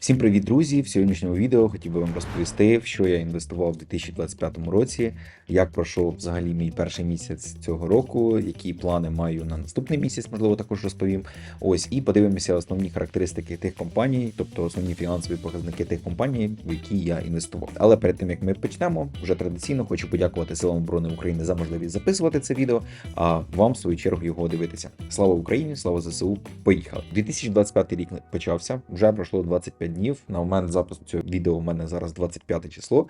Всім привіт, друзі! В сьогоднішньому відео хотів би вам розповісти, в що я інвестував у 2025 році, як пройшов взагалі мій перший місяць цього року, які плани маю на наступний місяць, можливо, також розповім. Ось і подивимося основні характеристики тих компаній, тобто основні фінансові показники тих компаній, в які я інвестував. Але перед тим як ми почнемо, вже традиційно хочу подякувати силам оборони України за можливість записувати це відео, а вам в свою чергу його дивитися. Слава Україні! Слава ЗСУ! Поїхали! 2025 рік почався. Вже пройшло 25 днів. На момент запису цього відео у мене зараз 25 число.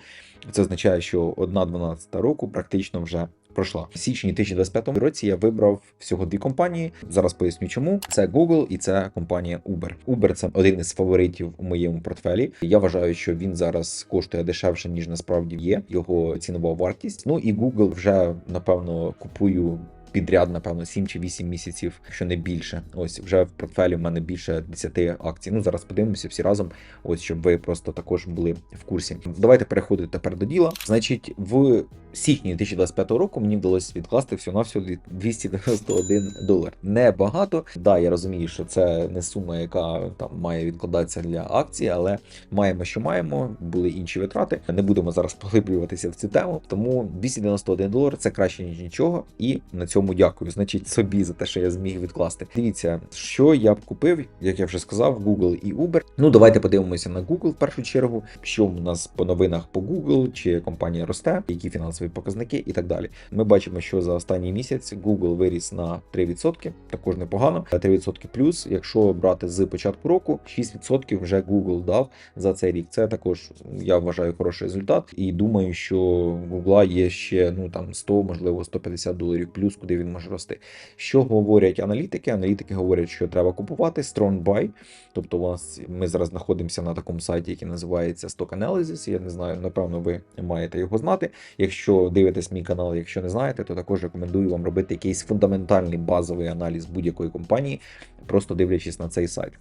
Це означає, що 1.12 року практично вже. Пройшла в січні 2025 році. Я вибрав всього дві компанії. Зараз поясню, чому це Google і це компанія Uber. Uber – це один із фаворитів у моєму портфелі. Я вважаю, що він зараз коштує дешевше ніж насправді є його цінова вартість. Ну і Google вже напевно купую підряд, напевно, 7 чи 8 місяців, що не більше. Ось вже в портфелі в мене більше 10 акцій. Ну зараз подивимося всі разом. Ось щоб ви просто також були в курсі. Давайте переходити тепер до діла. Значить, в січні 2025 року мені вдалося відкласти всього на всього 291 долар. Небагато. Да, я розумію, що це не сума, яка там має відкладатися для акції, але маємо, що маємо. Були інші витрати. Не будемо зараз поглиблюватися в цю тему. Тому 291 долар це краще ніж нічого. І на цьому дякую. Значить, собі за те, що я зміг відкласти. Дивіться, що я б купив, як я вже сказав, Google і Uber. Ну давайте подивимося на Google в першу чергу. Що в нас по новинах по Google, чи компанія росте, які фінансові показники і так далі. Ми бачимо, що за останній місяць Google виріс на 3%, також непогано. 3% плюс, якщо брати з початку року, 6% вже Google дав за цей рік. Це також я вважаю хороший результат. І думаю, що Google є ще ну там 100, можливо, 150 доларів плюс, куди він може рости. Що говорять аналітики? Аналітики говорять, що треба купувати strong buy. Тобто, у нас ми зараз знаходимося на такому сайті, який називається Stock Analysis. Я не знаю, напевно, ви маєте його знати. Якщо дивитесь мій канал, якщо не знаєте, то також рекомендую вам робити якийсь фундаментальний базовий аналіз будь-якої компанії, просто дивлячись на цей сайт.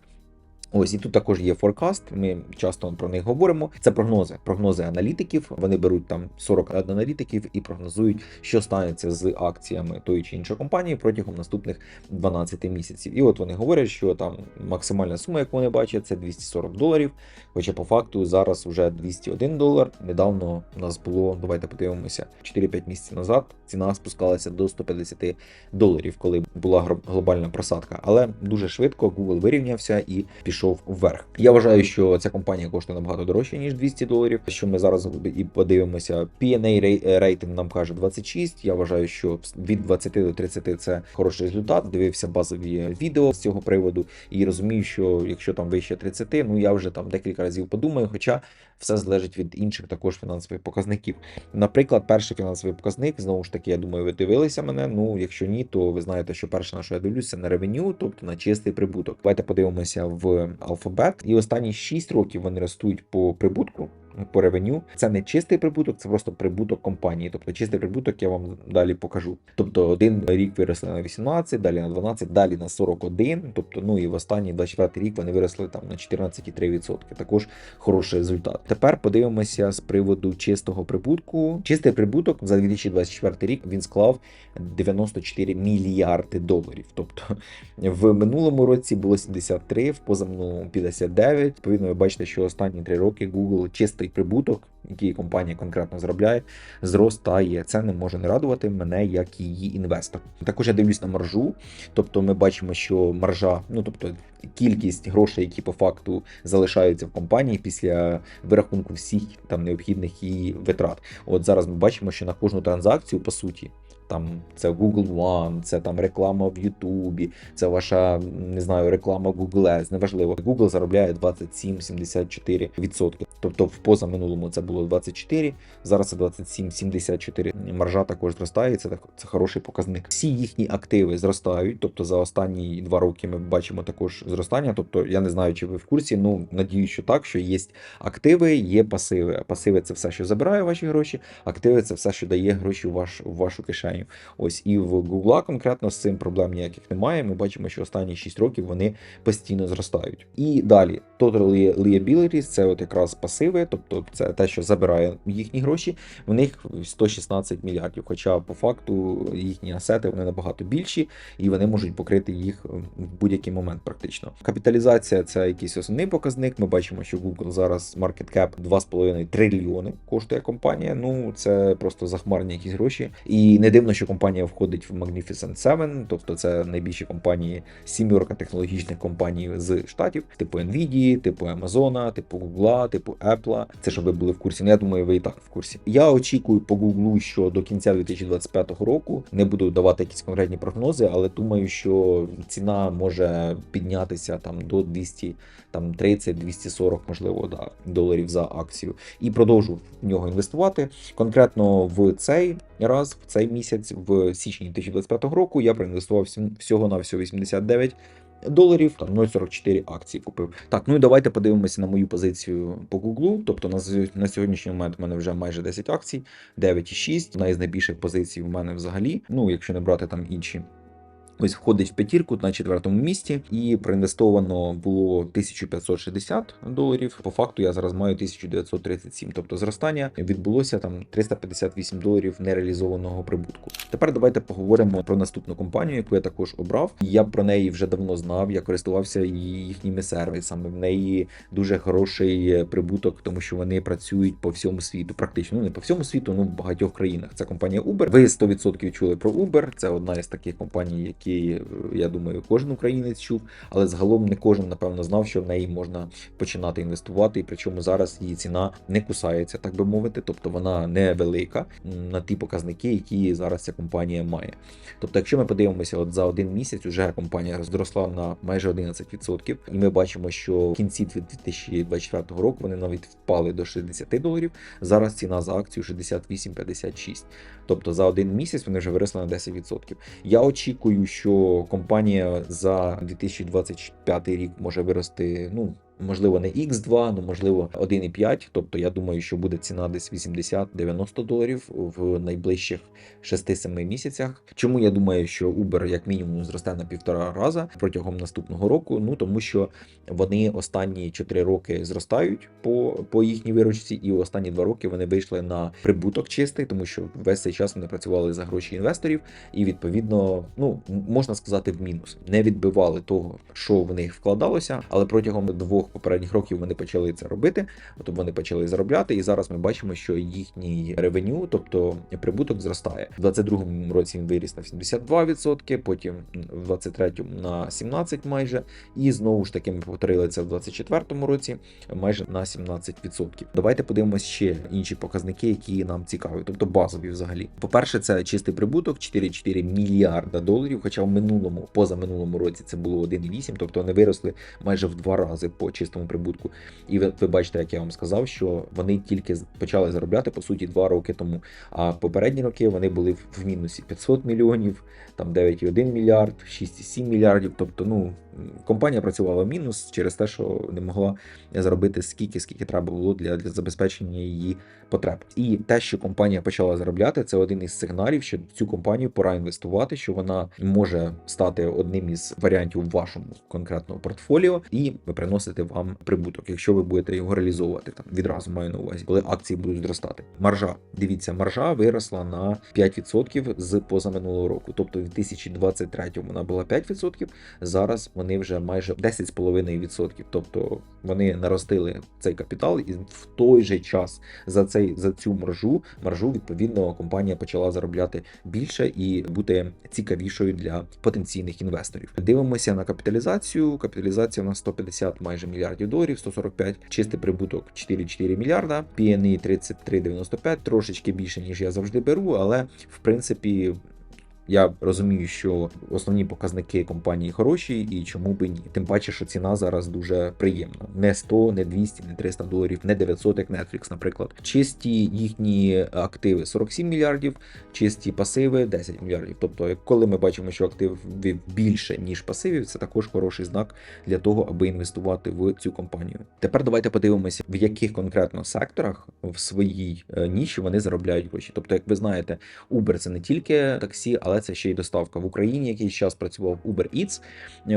Ось і тут також є форкаст. Ми часто про них говоримо. Це прогнози, прогнози аналітиків. Вони беруть там 40 аналітиків і прогнозують, що станеться з акціями тої чи іншої компанії протягом наступних 12 місяців. І от вони говорять, що там максимальна сума, яку вони бачать, це 240 доларів. Хоча по факту зараз вже 201 долар. Недавно у нас було, давайте подивимося, 4-5 місяців назад. Ціна спускалася до 150 доларів, коли була глобальна просадка. Але дуже швидко Google вирівнявся і пішов пішов вверх. Я вважаю, що ця компанія коштує набагато дорожче ніж 200 доларів. Що ми зараз і подивимося. P&A рейтинг нам каже 26. Я вважаю, що від 20 до 30 це хороший результат. Дивився базові відео з цього приводу і розумію, що якщо там вище 30, ну я вже там декілька разів подумаю. Хоча все залежить від інших також фінансових показників. Наприклад, перший фінансовий показник знову ж таки, я думаю, ви дивилися мене. Ну, якщо ні, то ви знаєте, що перше на що я дивлюся на ревеню, тобто на чистий прибуток. Давайте подивимося в алфабет. І останні 6 років вони ростуть по прибутку. По ревеню це не чистий прибуток, це просто прибуток компанії. Тобто чистий прибуток я вам далі покажу. Тобто один рік виросли на 18, далі на 12, далі на 41. Тобто, ну і в останній 24 рік вони виросли там на 14,3%. Також хороший результат. Тепер подивимося з приводу чистого прибутку. Чистий прибуток за 2024 рік він склав 94 мільярди доларів. Тобто в минулому році було 73, в позаминулому 59. Відповідно, ви бачите, що останні три роки Google чистий прибуток, який компанія конкретно заробляє, зростає. Це не може не радувати мене як її інвестор. Також я дивлюсь на маржу, тобто ми бачимо, що маржа, ну тобто кількість грошей, які по факту залишаються в компанії після вирахунку всіх там необхідних її витрат. От зараз ми бачимо, що на кожну транзакцію по суті. Там це Google One, це там реклама в Ютубі, це ваша не знаю, реклама Google Ads, неважливо. Google заробляє 27-74%. Тобто в позаминулому це було 24, зараз це 27-74. Маржа також зростає. Це це хороший показник. Всі їхні активи зростають. Тобто за останні два роки ми бачимо також зростання. Тобто я не знаю, чи ви в курсі. Ну надію, що так, що є активи, є пасиви. Пасиви це все, що забирає ваші гроші. Активи це все, що дає гроші в ваш в вашу кишеню. Компанію. Ось і в Google конкретно з цим проблем ніяких немає. Ми бачимо, що останні 6 років вони постійно зростають. І далі Total Liabilities – це от якраз пасиви, тобто це те, що забирає їхні гроші. В них 116 мільярдів. Хоча по факту їхні асети вони набагато більші, і вони можуть покрити їх в будь-який момент. Практично капіталізація це якийсь основний показник. Ми бачимо, що Google зараз market cap 2,5 трильйони коштує компанія. Ну це просто захмарні якісь гроші. І не дивно, що компанія входить в Magnificent Seven, тобто це найбільші компанії, сімірка технологічних компаній з штатів, типу Nvidia, типу Amazon, типу Google, типу Apple. Це щоб ви були в курсі. Ну, я думаю, ви і так в курсі. Я очікую по Google, що до кінця 2025 року не буду давати якісь конкретні прогнози, але думаю, що ціна може піднятися там до 200, там 30-240, можливо, да, доларів за акцію, і продовжу в нього інвестувати. Конкретно в цей раз, в цей місяць, в січні 2025 року, я проінвестував всього на всього 89 доларів, там 0,44 акції купив. Так, ну і давайте подивимося на мою позицію по Google. Тобто на, на сьогоднішній момент в мене вже майже 10 акцій, 9,6. Одна із найбільших позицій в мене взагалі. Ну, якщо не брати там інші. Ось входить в п'ятірку на четвертому місці, і проінвестовано було 1560 доларів. По факту я зараз маю 1937. Тобто зростання відбулося там 358 доларів нереалізованого прибутку. Тепер давайте поговоримо про наступну компанію, яку я також обрав. Я про неї вже давно знав. Я користувався їхніми сервісами. В неї дуже хороший прибуток, тому що вони працюють по всьому світу. Практично ну не по всьому світу, ну в багатьох країнах. Це компанія Uber. Ви 100% чули про Uber. Це одна із таких компаній, які який, я думаю, кожен українець чув, але загалом не кожен, напевно, знав, що в неї можна починати інвестувати, і причому зараз її ціна не кусається, так би мовити, тобто вона не велика на ті показники, які зараз ця компанія має. Тобто, якщо ми подивимося, от за один місяць вже компанія зросла на майже 11%, і ми бачимо, що в кінці 2024 року вони навіть впали до 60 доларів. Зараз ціна за акцію 68,56. Тобто за один місяць вони вже виросли на 10%. Я очікую, що компанія за 2025 рік може вирости. ну, можливо, не X2, ну можливо 1,5. Тобто я думаю, що буде ціна десь 80-90 доларів в найближчих 6-7 місяцях. Чому я думаю, що Uber як мінімум зросте на півтора рази протягом наступного року? Ну тому що вони останні 4 роки зростають по по їхній виручці, і останні 2 роки вони вийшли на прибуток чистий, тому що весь цей час вони працювали за гроші інвесторів, і відповідно, ну можна сказати, в мінус не відбивали того, що в них вкладалося, але протягом двох попередніх років вони почали це робити, тобто вони почали заробляти, і зараз ми бачимо, що їхній ревеню, тобто прибуток, зростає. У 22-му році він виріс на 72%, потім в 23-му на 17% майже, і знову ж таки ми повторили це в 24-му році майже на 17%. Давайте подивимося ще інші показники, які нам цікаві, тобто базові взагалі. По-перше, це чистий прибуток 4,4 мільярда доларів. Хоча в минулому, поза минулому році це було 1,8, тобто вони виросли майже в два рази по чистому прибутку. І ви, ви бачите, як я вам сказав, що вони тільки почали заробляти по суті два роки тому. А попередні роки вони були в мінусі 500 мільйонів, там 9,1 мільярд, 6,7 мільярдів. Тобто, ну компанія працювала в мінус через те, що не могла заробити скільки, скільки треба було для, для забезпечення її потреб. І те, що компанія почала заробляти, це один із сигналів, що цю компанію пора інвестувати, що вона може стати одним із варіантів в вашому конкретному портфоліо і приносити вам прибуток, якщо ви будете його реалізовувати там відразу маю на увазі, коли акції будуть зростати. Маржа, дивіться, маржа виросла на 5% з позаминулого року. Тобто в 2023 вона була 5%, зараз вони вже майже 10,5%. Тобто вони наростили цей капітал, і в той же час за цей за цю маржу маржу відповідно компанія почала заробляти більше і бути цікавішою для потенційних інвесторів. Дивимося на капіталізацію. Капіталізація на 150 майже мільярдів доларів, 145, чистий прибуток 4,4 мільярда, PNE 33,95, трошечки більше ніж я завжди беру, але в принципі Я розумію, що основні показники компанії хороші, і чому би ні. Тим паче, що ціна зараз дуже приємна. Не 100, не 200, не 300 доларів, не 900, як Netflix, наприклад. Чисті їхні активи 47 мільярдів, чисті пасиви 10 мільярдів. Тобто, коли ми бачимо, що активів більше ніж пасивів, це також хороший знак для того, аби інвестувати в цю компанію. Тепер давайте подивимося, в яких конкретно секторах в своїй е, ніші вони заробляють гроші. Тобто, як ви знаєте, Uber це не тільки таксі, але це ще й доставка в Україні. Якийсь час працював Uber Eats.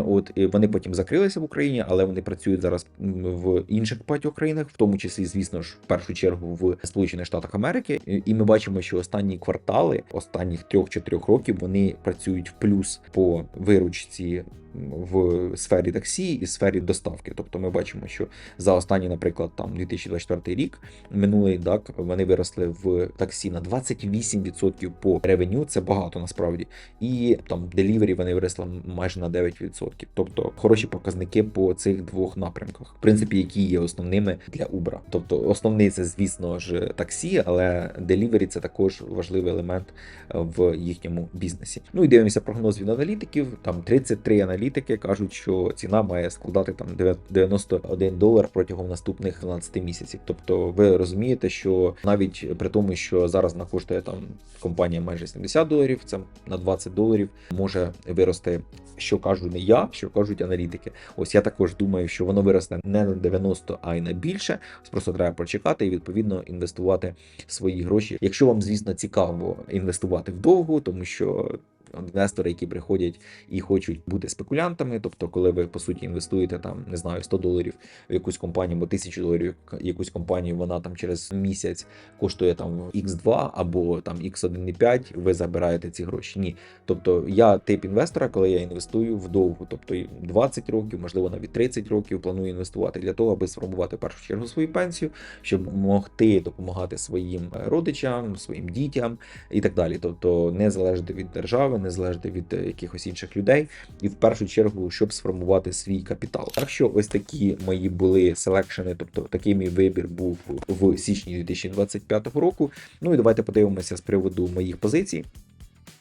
От і вони потім закрилися в Україні, але вони працюють зараз в інших багатьох країнах, в тому числі, звісно ж, в першу чергу в Сполучених Штатах Америки. І ми бачимо, що останні квартали, останніх трьох-чотирьох років, вони працюють в плюс по виручці в сфері таксі і сфері доставки. Тобто ми бачимо, що за останній, наприклад, там 2024 рік минулий так вони виросли в таксі на 28% по ревеню. Це багато насправді, і там делівері вони виросли майже на 9%. Тобто хороші показники по цих двох напрямках, в принципі, які є основними для Uber. Тобто, основний це, звісно ж, таксі, але делівері це також важливий елемент в їхньому бізнесі. Ну і дивимося прогноз від аналітиків. Там 33 аналітики кажуть, що ціна має складати там 91 долар протягом наступних 12 місяців. Тобто, ви розумієте, що навіть при тому, що зараз вона коштує там компанія майже 70 доларів, це на 20 доларів може вирости. Що кажу не я, що кажуть аналітики. Ось я також думаю, що воно виросте не на 90, а й на більше. Просто треба прочекати і відповідно інвестувати свої гроші. Якщо вам, звісно, цікаво інвестувати вдовго, тому що інвестори, які приходять і хочуть бути спекулянтами, тобто, коли ви по суті інвестуєте там, не знаю, 100 доларів в якусь компанію, або 1000 доларів в якусь компанію, вона там через місяць коштує там X2 або там X1,5, ви забираєте ці гроші. Ні. Тобто я тип інвестора, коли я інвестую вдовго, тобто 20 років, можливо, навіть 30 років планую інвестувати для того, аби сформувати в першу чергу свою пенсію, щоб могти допомагати своїм родичам, своїм дітям і так далі. Тобто не залежати від держави, не залежати від е, якихось інших людей, і в першу чергу, щоб сформувати свій капітал. Так що ось такі мої були селекшени, тобто такий мій вибір був в січні 2025 року. Ну і давайте подивимося з приводу моїх позицій.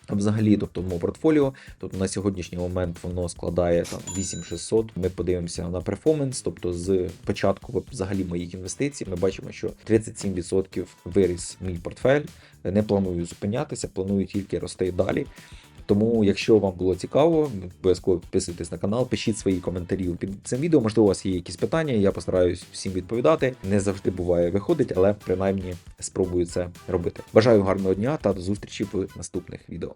Взагалі, тобто мого портфоліо, тобто на сьогоднішній момент воно складає там 8600. Ми подивимося на перформанс, тобто з початку взагалі моїх інвестицій, ми бачимо, що 37% виріс мій портфель. Не планую зупинятися, планую тільки рости далі. Тому, якщо вам було цікаво, обов'язково підписуйтесь на канал, пишіть свої коментарі під цим відео. Можливо, у вас є якісь питання. Я постараюсь всім відповідати. Не завжди буває виходить, але принаймні спробую це робити. Бажаю гарного дня та до зустрічі в наступних відео.